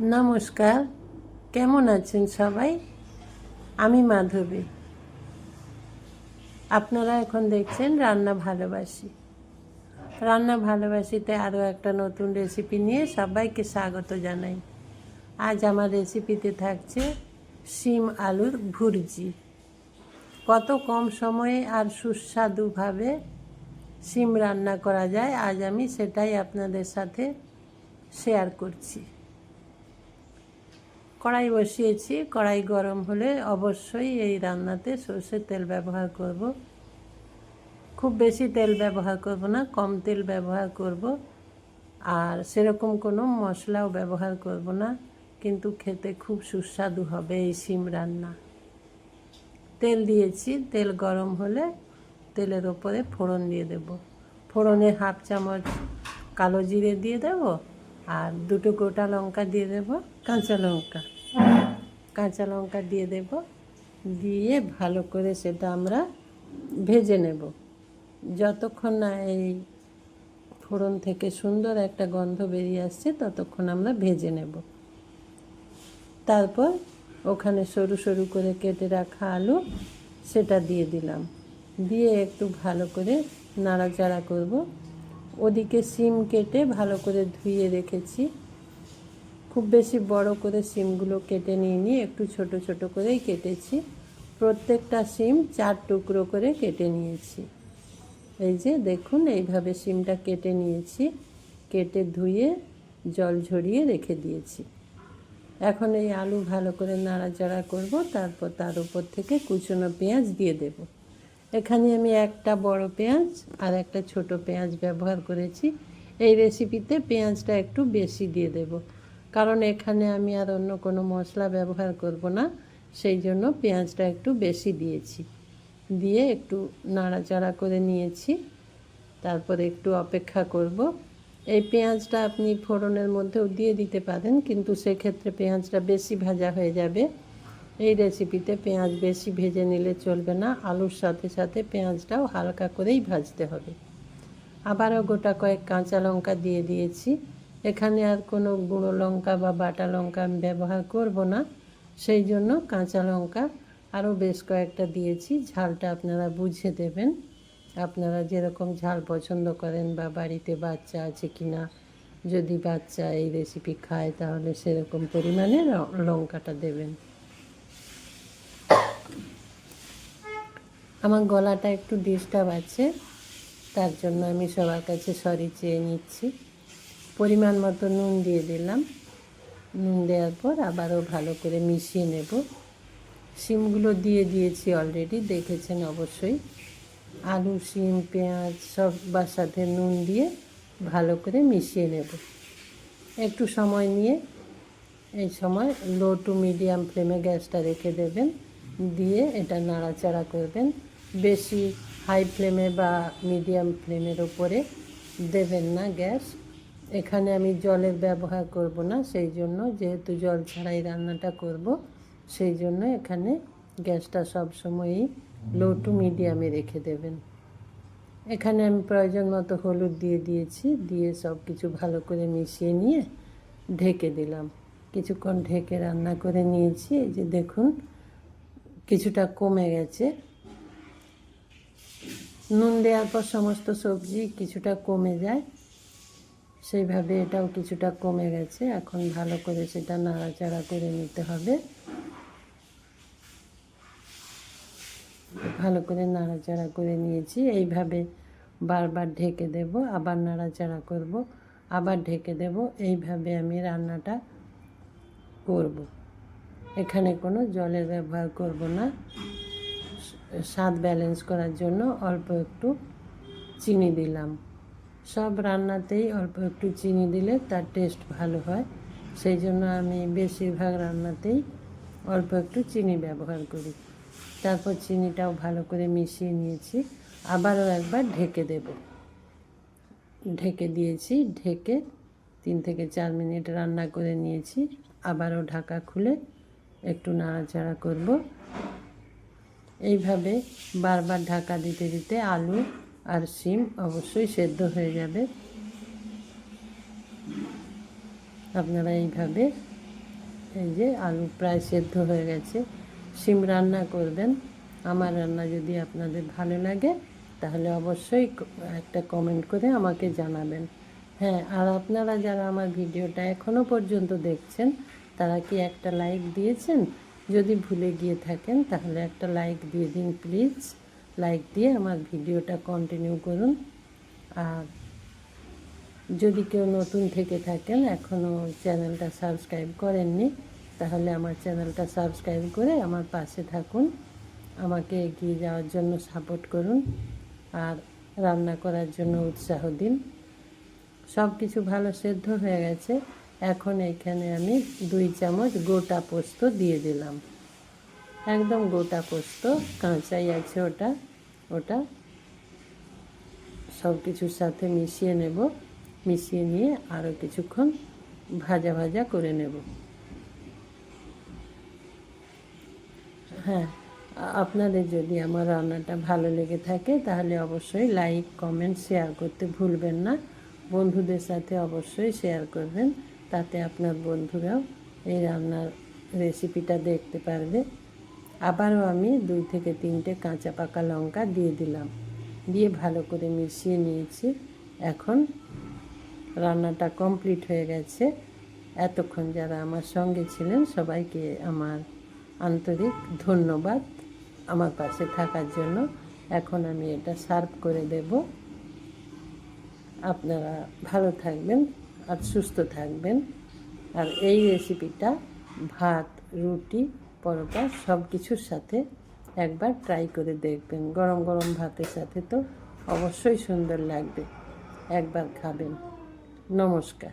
নমস্কার, কেমন আছেন সবাই? আমি মাধবী। আপনারা এখন দেখছেন রান্না ভালোবাসি। রান্না ভালোবাসিতে আরও একটা নতুন রেসিপি নিয়ে সবাইকে স্বাগত জানাই। আজ আমার রেসিপিতে থাকছে শিম আলুর ভুর্জি। কত কম সময়ে আর সুস্বাদুভাবে শিম রান্না করা যায়, আজ আমি সেটাই আপনাদের সাথে শেয়ার করছি। কড়াই বসিয়েছি, কড়াই গরম হলে অবশ্যই এই রান্নাতে সর্ষের তেল ব্যবহার করব। খুব বেশি তেল ব্যবহার করব না, কম তেল ব্যবহার করব। আর সেরকম কোনো মশলাও ব্যবহার করব না, কিন্তু খেতে খুব সুস্বাদু হবে এই সিম রান্না। তেল দিয়েছি, তেল গরম হলে তেলের ওপরে ফোড়ন দিয়ে দেব। ফোড়নে হাফ চামচ কালো জিরে দিয়ে দেব আর দুটো গোটা লঙ্কা দিয়ে দেব, কাঁচা লঙ্কা। কাঁচা লঙ্কা দিয়ে দেব, দিয়ে ভালো করে সেটা আমরা ভেজে নেব। যতক্ষণ না এই ফোড়ন থেকে সুন্দর একটা গন্ধ বেরিয়ে আসছে, ততক্ষণ আমরা ভেজে নেব। তারপর ওখানে সরু সরু করে কেটে রাখা আলু, সেটা দিয়ে দিলাম। দিয়ে একটু ভালো করে নাড়াচাড়া করব। ওদিকে সিম কেটে ভালো করে ধুয়ে রেখেছি। খুব বেশি বড় করে সিমগুলো কেটে নিয়ে নিয়ে একটু ছোট ছোট করেই কেটেছি। প্রত্যেকটা সিম চার টুকরো করে কেটে নিয়েছি। এই যে দেখুন, এইভাবে সিমটা কেটে নিয়েছি, কেটে ধুয়ে জল ঝরিয়ে রেখে দিয়েছি। এখন এই আলু ভালো করে নাড়াচাড়া করব, তারপর তার উপর থেকে কুচনো পেঁয়াজ দিয়ে দেব। এখানে আমি একটা বড় পেঁয়াজ আর একটা ছোট পেঁয়াজ ব্যবহার করেছি। এই রেসিপিতে পেঁয়াজটা একটু বেশি দিয়ে দেব। কারণ এখানে আমি আর অন্য কোনো মশলা ব্যবহার করব না, সেই জন্য পেঁয়াজটা একটু বেশি দিয়েছি। দিয়ে একটু নাড়াচাড়া করে নিয়েছি। তারপরে একটু অপেক্ষা করব। এই পেঁয়াজটা আপনি ফোড়নের মধ্যেও দিয়ে দিতে পারেন, কিন্তু সেক্ষেত্রে পেঁয়াজটা বেশি ভাজা হয়ে যাবে। এই রেসিপিতে পেঁয়াজ বেশি ভেজে নিলে চলবে না। আলুর সাথে সাথে পেঁয়াজটাও হালকা করেই ভাজতে হবে। আবারও গোটা কয়েক কাঁচা লঙ্কা দিয়ে দিয়েছি। এখানে আর কোনো গুঁড়ো লঙ্কা বা বাটা লঙ্কা আমি ব্যবহার করব না। সেই জন্য কাঁচা লঙ্কা আরও বেশ কয়েকটা দিয়েছি। ঝালটা আপনারা বুঝে দেবেন। আপনারা যেরকম ঝাল পছন্দ করেন বা বাড়িতে বাচ্চা আছে কি না যদি বাচ্চা এই রেসিপি খায় তাহলে সেরকম পরিমাণে লঙ্কাটা দেবেন। আমার গলাটা একটু ডিস্টার্ব আছে, তার জন্য আমি সবার কাছে সরি চেয়ে নিচ্ছি। পরিমাণ মতো নুন দিয়ে দিলাম। নুন দেওয়ার পর আবারও ভালো করে মিশিয়ে নেব। সিমগুলো দিয়ে দিয়েছি অলরেডি দেখেছেন অবশ্যই। আলু, শিম, পেঁয়াজ সবার সাথে নুন দিয়ে ভালো করে মিশিয়ে নেব। একটু সময় নিয়ে এই সময় লো টু মিডিয়াম ফ্লেমে গ্যাসটা রেখে দেবেন। দিয়ে এটা নাড়াচাড়া করবেন। বেশি হাই ফ্লেমে বা মিডিয়াম ফ্লেমের ওপরে দেবেন না গ্যাস। এখানে আমি জলের ব্যবহার করব না, সেই জন্য যেহেতু জল ছাড়াই রান্নাটা করব, সেই জন্য এখানে গ্যাসটা সব সময়ই লো টু মিডিয়ামে রেখে দেবেন। এখানে আমি প্রয়োজন মতো হলুদ দিয়ে দিয়েছি, দিয়ে সব কিছু ভালো করে মিশিয়ে নিয়ে ঢেকে দিলাম। কিছুক্ষণ ঢেকে রান্না করে নিয়েছি, এই যে দেখুন কিছুটা কমে গেছে। নুন দেওয়ার পর সমস্ত সবজি কিছুটা কমে যায়। সেইভাবে এটাও কিছুটা কমে গেছে। এখন ভালো করে সেটা নাড়াচাড়া করে নিতে হবে। ভালো করে নাড়াচাড়া করে নিয়েছি। এইভাবে বারবার ঢেকে দেব, আবার নাড়াচাড়া করব, আবার ঢেকে দেব। এইভাবে আমি রান্নাটা করব। এখানে কোনো জলের ব্যবহার করব না। স্বাদ ব্যালেন্স করার জন্য অল্প একটু চিনি দিলাম। সব রান্নাতেই অল্প একটু চিনি দিলে তার টেস্ট ভালো হয়। সেই জন্য আমি বেশিরভাগ রান্নাতেই অল্প একটু চিনি ব্যবহার করি। তারপর চিনিটাও ভালো করে মিশিয়ে নিয়েছি। আবারও একবার ঢেকে দেব। ঢেকে দিয়েছি, ঢেকে তিন থেকে চার মিনিট রান্না করে নিয়েছি। আবারও ঢাকা খুলে একটু নাড়াচাড়া করব। এইভাবে বারবার ঢাকা দিতে দিতে আলু আর শিম অবশ্যই সেদ্ধ হয়ে যাবে। আপনারা এইভাবে এই যে আলু প্রায় সেদ্ধ হয়ে গেছে সিম রান্না করবেন। আমার রান্না যদি আপনাদের ভালো লাগে, তাহলে অবশ্যই একটা কমেন্ট করে আমাকে জানাবেন। হ্যাঁ আর আপনারা যারা আমার ভিডিওটা এখনও পর্যন্ত দেখছেন তারা কি একটা লাইক দিয়েছেন? যদি ভুলে গিয়ে থাকেন, তাহলে একটা লাইক দিয়ে দিন প্লিজ লাইক দিয়ে আমার ভিডিওটা কন্টিনিউ করুন। আর যদি কেউ নতুন থেকে থাকেন এখনও চ্যানেলটা সাবস্ক্রাইব করেননি, তাহলে আমার চ্যানেলটা সাবস্ক্রাইব করে আমার পাশে থাকুন। আমাকে এগিয়ে যাওয়ার জন্য সাপোর্ট করুন। আর রান্না করার জন্য উৎসাহ দিন। সব কিছু ভালো সেদ্ধ হয়ে গেছে। এখন এখানে আমি দুই চামচ গোটা পোস্ত দিয়ে দিলাম। একদম গোটা পোস্ত, কাঁচাই আছে ওটা ওটা সব কিছুর সাথে মিশিয়ে নেব। মিশিয়ে নিয়ে আরও কিছুক্ষণ ভাজা ভাজা করে নেব। হ্যাঁ আপনাদের যদি আমার রান্নাটা ভালো লেগে থাকে তাহলে অবশ্যই লাইক, কমেন্ট, শেয়ার করতে ভুলবেন না। বন্ধুদের সাথে অবশ্যই শেয়ার করবেন। তাতে আপনার বন্ধুরাও এই রান্নার রেসিপিটা দেখতে পারবে। আবারও আমি দুই থেকে তিনটে কাঁচা পাকা লঙ্কা দিয়ে দিলাম। দিয়ে ভালো করে মিশিয়ে নিয়েছি। এখন রান্নাটা কমপ্লিট হয়ে গেছে। এতক্ষণ যারা আমার সঙ্গে ছিলেন, সবাইকে আমার আন্তরিক ধন্যবাদ আমার পাশে থাকার জন্য। এখন আমি এটা সার্ভ করে দেব। আপনারা ভালো থাকবেন। আর সুস্থ থাকবেন। আর এই রেসিপিটা ভাত, রুটি, পরোটা সব কিছুর সাথে একবার ট্রাই করে দেখবেন। গরম গরম ভাতের সাথে তো অবশ্যই সুন্দর লাগবে। একবার খাবেন। নমস্কার।